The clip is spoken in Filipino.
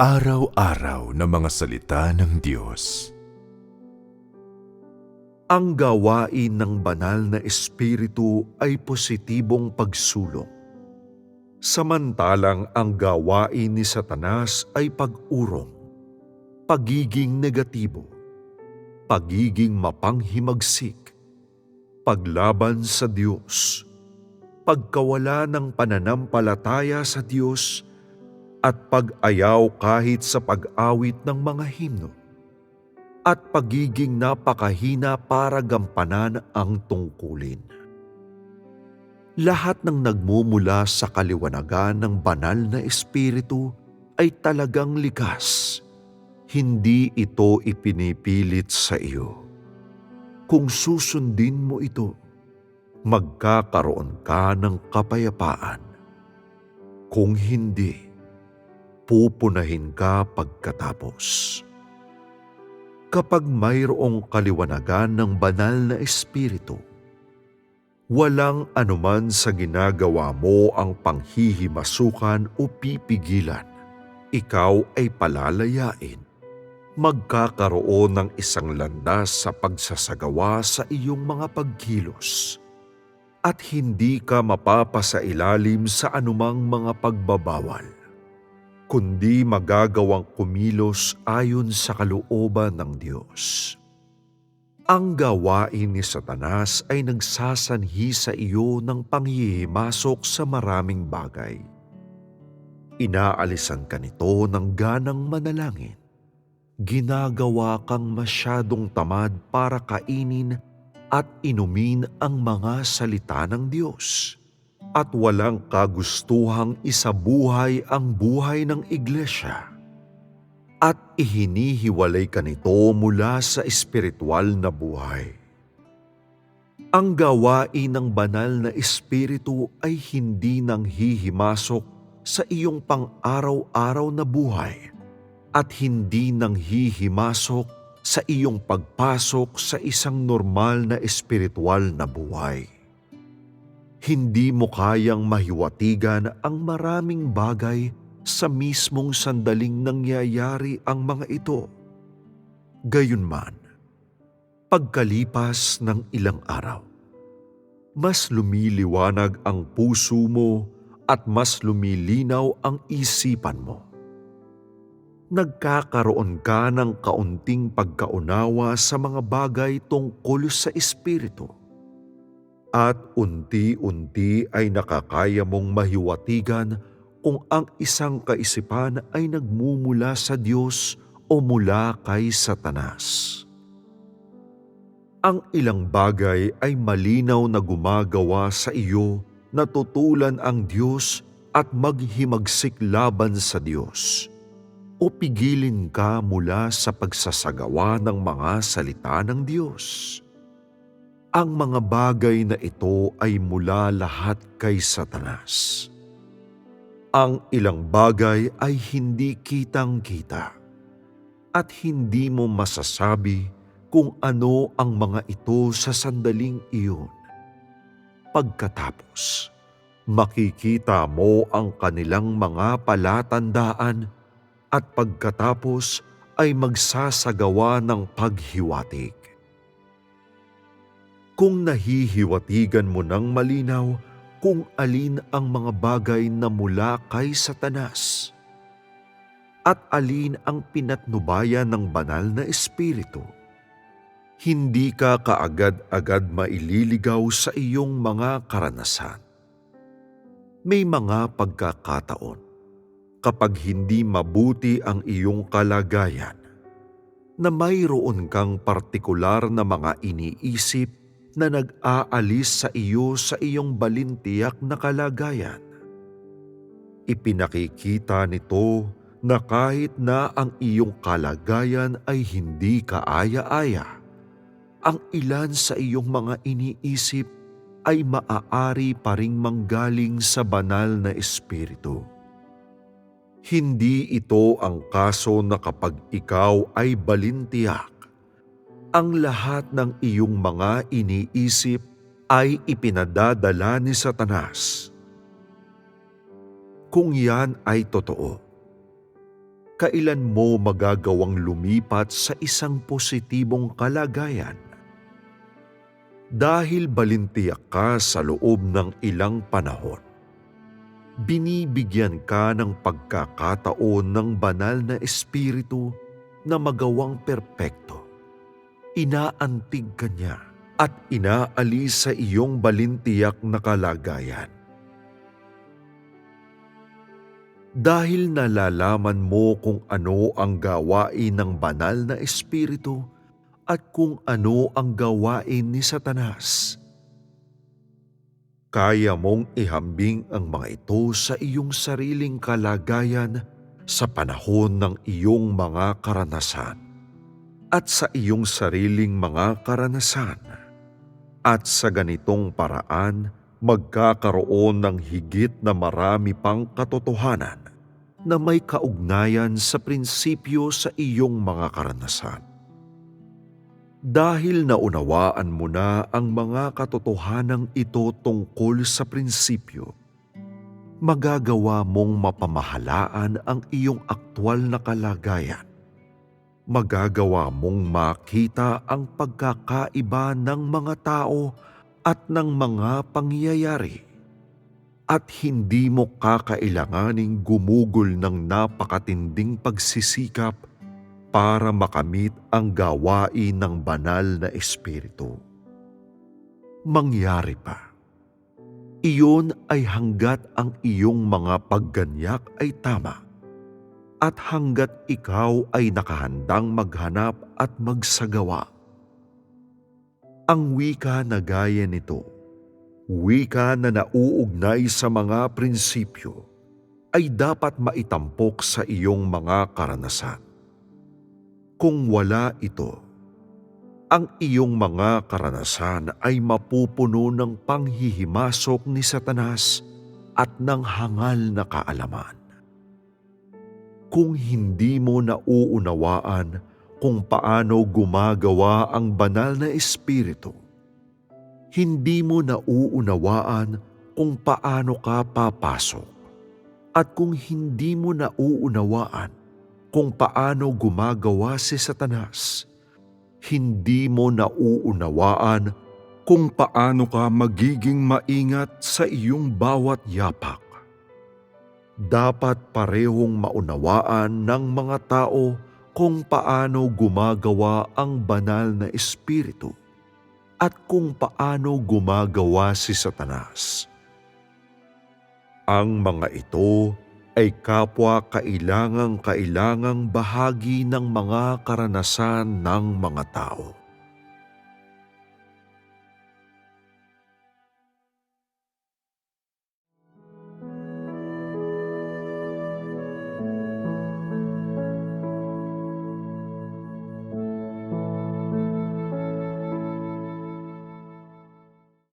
Araw-araw na mga salita ng Diyos. Ang gawain ng banal na espiritu ay positibong pagsulong. Samantalang ang gawain ni Satanas ay pag-urong, pagiging negatibo, pagiging mapanghimagsik, paglaban sa Diyos, pagkawala ng pananampalataya sa Diyos at pag-ayaw kahit sa pag-awit ng mga himno at pagiging napakahina para gampanan ang tungkulin. Lahat ng nagmumula sa kaliwanagan ng banal na espiritu ay talagang likas. Hindi ito ipinipilit sa iyo. Kung susundin mo ito, magkakaroon ka ng kapayapaan. Kung hindi, pupunahin ka pagkatapos. Kapag mayroong kaliwanagan ng banal na espiritu, walang anuman sa ginagawa mo ang panghihimasukan o pipigilan. Ikaw ay palalayain. Magkakaroon ng isang landas sa pagsasagawa sa iyong mga pagkilos at hindi ka mapapasailalim sa anumang mga pagbabawal kundi magagawang kumilos ayon sa kalooban ng Diyos. Ang gawain ni Satanas ay nagsasanhi sa iyo ng panghihimasok sa maraming bagay. Inaalisan ka nito ng ganang manalangin. Ginagawa kang masyadong tamad para kainin at inumin ang mga salita ng Diyos at walang kagustuhang isabuhay ang buhay ng iglesia at ihinihiwalay ka nito mula sa espiritual na buhay. Ang gawain ng banal na espiritu ay hindi nang hihimasok sa iyong pang-araw-araw na buhay at hindi nang hihimasok sa iyong pagpasok sa isang normal na espiritual na buhay hindi mo kayang mahiwatigan ang maraming bagay sa mismong sandaling nangyayari ang mga ito. Gayunman, pagkalipas ng ilang araw, mas lumiliwanag ang puso mo at mas lumilinaw ang isipan mo. Nagkakaroon ka ng kaunting pagkaunawa sa mga bagay tungkol sa Espiritu at unti-unti ay nakakaya mong mahiwatigan kung ang isang kaisipan ay nagmumula sa Diyos o mula kay Satanas. Ang ilang bagay ay malinaw na gumagawa sa iyo na tutulan ang Diyos at maghimagsik laban sa Diyos o pigilin ka mula sa pagsasagawa ng mga salita ng Diyos. Ang mga bagay na ito ay mula lahat kay Satanas. Ang ilang bagay ay hindi kitang-kita at hindi mo masasabi kung ano ang mga ito sa sandaling iyon. Pagkatapos, makikita mo ang kanilang mga palatandaan at pagkatapos ay magsasagawa ng paghiwatig kung nahihiwatigan mo ng malinaw kung alin ang mga bagay na mula kay Satanas at alin ang pinatnubayan ng banal na espiritu. Hindi ka kaagad-agad maililigaw sa iyong mga karanasan. May mga pagkakataon kapag hindi mabuti ang iyong kalagayan na mayroon kang partikular na mga iniisip na nag-aalis sa iyo sa iyong balintiyak na kalagayan. Ipinakikita nito na kahit na ang iyong kalagayan ay hindi kaaya-aya, ang ilan sa iyong mga iniisip ay maaari pa ring manggaling sa banal na espiritu. Hindi ito ang kaso na kapag ikaw ay balintiyak, ang lahat ng iyong mga iniisip ay ipinadadala ni Satanas. Kung yan ay totoo, kailan mo magagawang lumipat sa isang positibong kalagayan? Dahil balintiyak ka sa loob ng ilang panahon, binibigyan ka ng pagkakataon ng banal na espiritu na magawang perpekto. Inaantig ka niya at inaalis sa iyong balintiyak na kalagayan. Dahil nalalaman mo kung ano ang gawain ng banal na espiritu at kung ano ang gawain ni Satanas. Kaya mong ihambing ang mga ito sa iyong sariling kalagayan sa panahon ng iyong mga karanasan at sa iyong sariling mga karanasan. At sa ganitong paraan, magkakaroon ng higit na marami pang katotohanan na may kaugnayan sa prinsipyo sa iyong mga karanasan. Dahil naunawaan mo na ang mga katotohanang ito tungkol sa prinsipyo, magagawa mong mapamahalaan ang iyong aktwal na kalagayan. Magagawa mong makita ang pagkakaiba ng mga tao at ng mga pangyayari. At hindi mo kakailanganing gumugol ng napakatinding pagsisikap para makamit ang gawain ng banal na espiritu. Mangyari pa. Iyon ay hanggat ang iyong mga pagganyak ay tama at hanggat ikaw ay nakahandang maghanap at magsagawa. Ang wika na gaya nito, wika na nauugnay sa mga prinsipyo, ay dapat maitampok sa iyong mga karanasan. Kung wala ito, ang iyong mga karanasan ay mapupuno ng panghihimasok ni Satanas at ng hangal na kaalaman. Kung hindi mo nauunawaan kung paano gumagawa ang banal na espiritu, hindi mo nauunawaan kung paano ka papasok at kung hindi mo nauunawaan kung paano gumagawa si Satanas, hindi mo nauunawaan kung paano ka magiging maingat sa iyong bawat yapak. Dapat parehong maunawaan ng mga tao kung paano gumagawa ang banal na espiritu at kung paano gumagawa si Satanas. Ang mga ito ay kapwa kailangang kailangang bahagi ng mga karanasan ng mga tao.